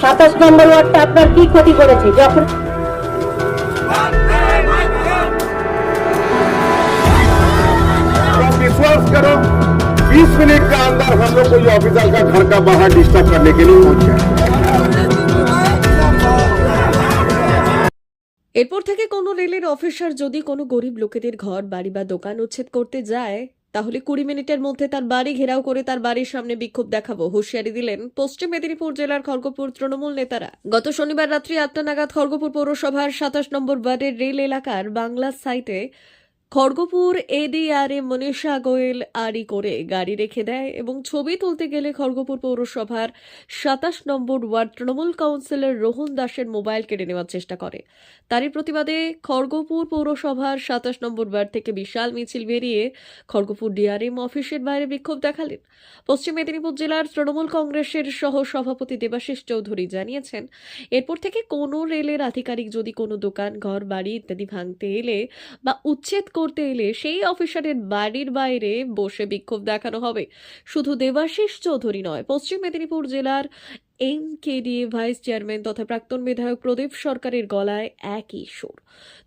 সাতাশ নম্বর ওয়ার্ডটা আপনার কি ক্ষতি করেছে যখন तो आप विश्वास करो 20 मिनट का अंदर हम लोग को ये ऑफिसर का घर का बाहर डिस्टर्ब करने के लिए पहुंच जाए এরপর থেকে কোনো রেলের অফিসার যদি কোনো গরিব লোকেদের ঘর বাড়ি বা দোকান উচ্ছেদ করতে যায় তাহলে কুড়ি মিনিটের মধ্যে তার বাড়ি ঘেরাও করে তার বাড়ির সামনে বিক্ষোভ দেখাবো। হুঁশিয়ারি দিলেন পশ্চিম মেদিনীপুর জেলার খড়গপুর তৃণমূল নেতারা। গত শনিবার রাত্রি আটটা নাগাদ খড়গপুর পৌরসভার সাতাশ নম্বর ওয়ার্ডের রেল এলাকার বাংলা সাইটে খড়গপুর এডিআরএ মনীষা গোয়েল আড়ি করে গাড়ি রেখে দেয় এবং ছবি তুলতে গেলে খড়গপুর পৌরসভার সাতাশ নম্বর ওয়ার্ড তৃণমূল কাউন্সিলর রোহন দাসের মোবাইল কেড়ে নেওয়ার চেষ্টা করে। তারই প্রতিবাদে খড়গপুর পৌরসভার সাতাশ নম্বর ওয়ার্ড থেকে বিশাল মিছিল বেরিয়ে খড়গপুর ডিআরএম অফিসের বাইরে বিক্ষোভ দেখালেন। পশ্চিম মেদিনীপুর জেলার তৃণমূল কংগ্রেসের সহ সভাপতি দেবাশিস চৌধুরী জানিয়েছেন, এরপর থেকে কোনো রেলের আধিকারিক যদি কোনো দোকান, ঘর, বাড়ি ইত্যাদি ভাঙতে এলে বা উচ্ছেদ করতে এলে সেই অফিসারের বাড়ির বাইরে বসে বিক্ষোভ দেখানো হবে। শুধু দেবাশিস চৌধুরী নয়, পশ্চিম মেদিনীপুর জেলার এম কেডিএ ভাইস চেয়ারম্যান তথা প্রাক্তন বিধায়ক প্রদীপ সরকারের গলায় একই সুর।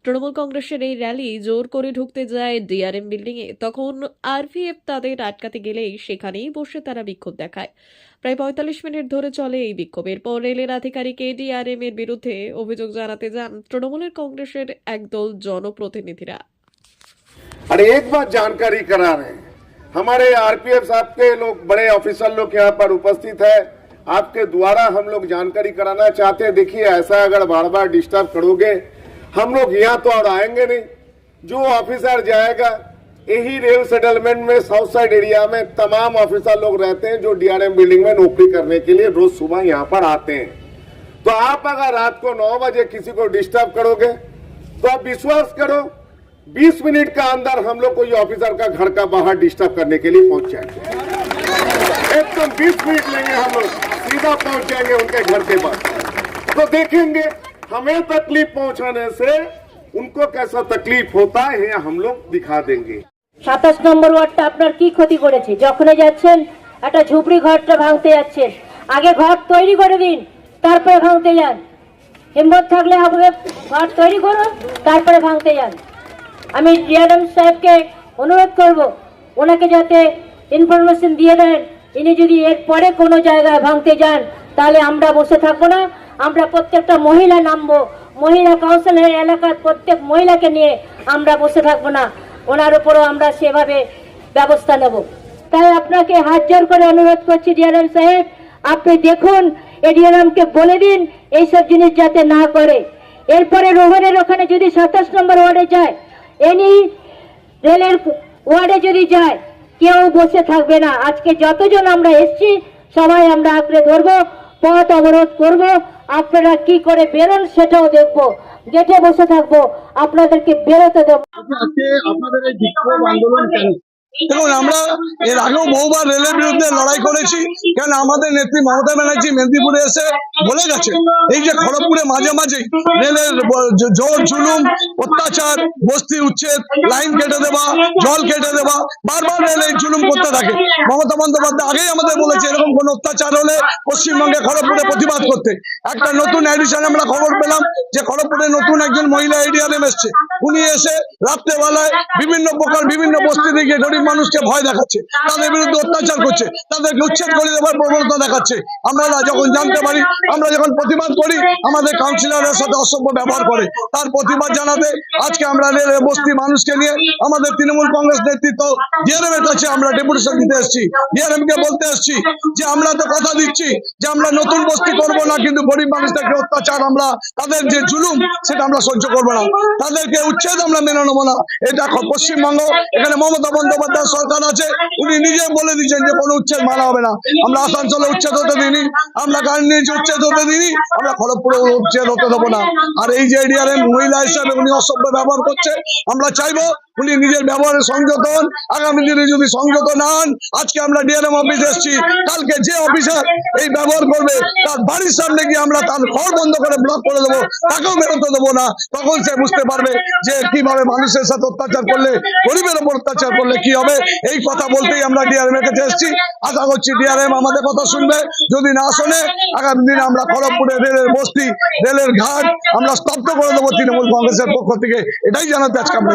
তৃণমূল কংগ্রেসের এই র্যালি জোর করে ঢুকতে যায় ডিআরএম বিল্ডিংয়ে। তখন আরভিএফ তাদের আটকাতে গেলেই সেখানেই বসে তারা বিক্ষোভ দেখায়। প্রায় পঁয়তাল্লিশ মিনিট ধরে চলে এই বিক্ষোভ এরপর রেলের আধিকারিক এডিআরএম এর বিরুদ্ধে অভিযোগ জানাতে যান তৃণমূলের কংগ্রেসের একদল জনপ্রতিনিধিরা। और एक बात जानकारी करा रहे हैं हमारे आरपीएफ साहब के लोग, बड़े ऑफिसर लोग यहाँ पर उपस्थित है। आपके द्वारा हम लोग जानकारी कराना चाहते हैं। देखिए, ऐसा अगर बार बार डिस्टर्ब करोगे, हम लोग यहाँ तो और आएँगे नहीं। जो ऑफिसर जाएगा, यही रेल सेटलमेंट में साउथ साइड एरिया में तमाम ऑफिसर लोग रहते हैं जो डीआरएम बिल्डिंग में नौकरी करने के लिए रोज सुबह यहाँ पर आते हैं। तो आप अगर रात को नौ बजे किसी को डिस्टर्ब करोगे तो आप विश्वास करो 20 मिनट का अंदर हम लोग को ये ऑफिसर का घर का बाहर डिस्टर्ब करने के लिए पहुंच जाएंगे एकदम 20 मिनट लेंगे हम लोग सीधा पहुंच जाएंगे उनके घर के पास तो देखेंगे हमें तकलीफ पहुंचाने से उनको कैसा तकलीफ होता है ये हम लोग दिखा देंगे সাতাশ নম্বর ওয়ার্ডটা আপনার কি ক্ষতি করেছে যখনই যাচ্ছেন একটা ঝুপড়ি ঘরটা ভাঙতে যাচ্ছেন আগে ঘর তৈরি করে দিন তারপরে ভাঙতে যান হিম্মত থাকলে আমাকে ঘর তৈরি করুন তারপরে ভাঙতে যান আমি ডিআরএম সাহেবকে অনুরোধ করব, ওনাকে যাতে ইনফরমেশন দিয়ে দেন। ইনি যদি এর পরে কোনো জায়গায় ভাঙতে যান, তাহলে আমরা বসে থাকব না। আমরা প্রত্যেকটা মহিলা নামবো। মহিলা কাউন্সিলের এলাকার প্রত্যেক মহিলাকে নিয়ে আমরা বসে থাকব না। ওনার উপরও আমরা সেভাবে ব্যবস্থা নেব। তাই আপনাকে হাত জোর করে অনুরোধ করছি ডিআরএম সাহেব, আপনি দেখুন এডিআরএমকে বলে দিন, এইসব জিনিস যাতে না করে। এরপরে রোহনের ওখানে যদি সাতাশ নম্বর ওয়ার্ডে যায় এনি রেলের ওয়ার্ডে যদি যায়, কেউ বসে থাকবে না। আজকে যতজন আমরা এসছি, সবাই আমরা আঁকড়ে ধরবো, পথ অবরোধ করব। আপনারা কি করে বেরোন সেটাও দেখব। গেটে বসে থাকব। আপনাদেরকে বেরোতে দেবো। আপনাদের এই বিক্ষোভ আন্দোলন দেখুন আমরা এর আগেও বহুবার রেলের বিরুদ্ধে লড়াই করেছি কেন আমাদের নেত্রী মমতা ব্যানার্জি মেদিনীপুরে এসে বলে গেছে এই যে খড়গপুরে মাঝে মাঝে রেলের জোর জুলুম অত্যাচার বস্তি উচ্ছেদ লাইন কেটে দেওয়া জল কেটে দেওয়া বারবার রেল এই জুলুম করতে থাকে মমতা বন্দ্যোপাধ্যায় আগেই আমাদের বলেছে এরকম কোন অত্যাচার হলে পশ্চিমবঙ্গে খড়গপুরে প্রতিবাদ করতে একটা নতুন এডিশন আমরা খবর পেলাম যে খড়গপুরে নতুন একজন মহিলা এডিআরএম এসছে উনি এসে রাত্রেবেলায় বিভিন্ন প্রকার বিভিন্ন বস্তি থেকে গরিব মানুষকে ভয় দেখাচ্ছে, তাদের বিরুদ্ধে অত্যাচার করছে, তাদেরকে উচ্ছেদ করে দেওয়ার প্রবণতা দেখাচ্ছে। আমরা যখন জানতে পারি, আমরা যখন প্রতিবাদ করি, আমাদের কাউন্সিলরের সাথে অসভ্য ব্যবহার করে, তার প্রতিবাদ জানাতে আজকে আমরা বস্তি মানুষকে নিয়ে আমাদের তৃণমূল কংগ্রেস নেতৃত্ব ডিআরএম এর কাছে আমরা ডেপুটেশন দিতে এসেছি। ডিআরএম কে বলতে এসেছি যে, আমরা তো কথা দিচ্ছি যে, আমরা নতুন বস্তি করব না, কিন্তু গরিব মানুষদেরকে অত্যাচার আমরা, তাদের যে জুলুম, সেটা আমরা সহ্য করব না। তাদেরকে উচ্ছেদ আমরা মেনে নেব না। এটা পশ্চিমবঙ্গ, এখানে মমতা বন্দ্যোপাধ্যায় সরকার আছে, উনি নিজে বলে দিচ্ছেন যে কোনো উচ্ছেদ মানা হবে না। আমরা আসানসোলে উচ্ছেদ হতে দিইনি, আমরা গান্ধীজি উচ্ছেদ হতে দিইনি, আমরা খড়গপুরে উচ্ছেদ হতে দেবো না। আর এই যে এরিয়ার মহিলা হিসাবে উনি অসভ্য ব্যবহার করছে, আমরা চাইব উনি নিজের ব্যবহারে সংযত হন আগামী দিনে যদি সংযত না হন, আজকে আমরা ডিআরএম অফিস এসেছি, কালকে যে অফিসার এই ব্যবহার করবে, তার বাড়ির সামনে গিয়ে আমরা তার ঘর বন্ধ করে ব্লক করে দেবো, তাকেও বেরোতে দেবো না। তখন সে বুঝতে পারবে যে কীভাবে মানুষের সাথে অত্যাচার করলে, গরিবের উপর অত্যাচার করলে কি হবে। এই কথা বলতেই আমরা ডিআরএম এর কাছে এসেছি। আশা করছি ডিআরএম আমাদের কথা শুনবে। যদি না শোনে, আগামী দিনে আমরা খড়গপুরে রেলের বস্তি, রেলের ঘাট আমরা স্তব্ধ করে দেবো তৃণমূল কংগ্রেসের পক্ষ থেকে। এটাই জানাতে আজকে আমরা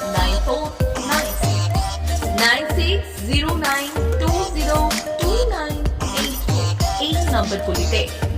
berkulit teh.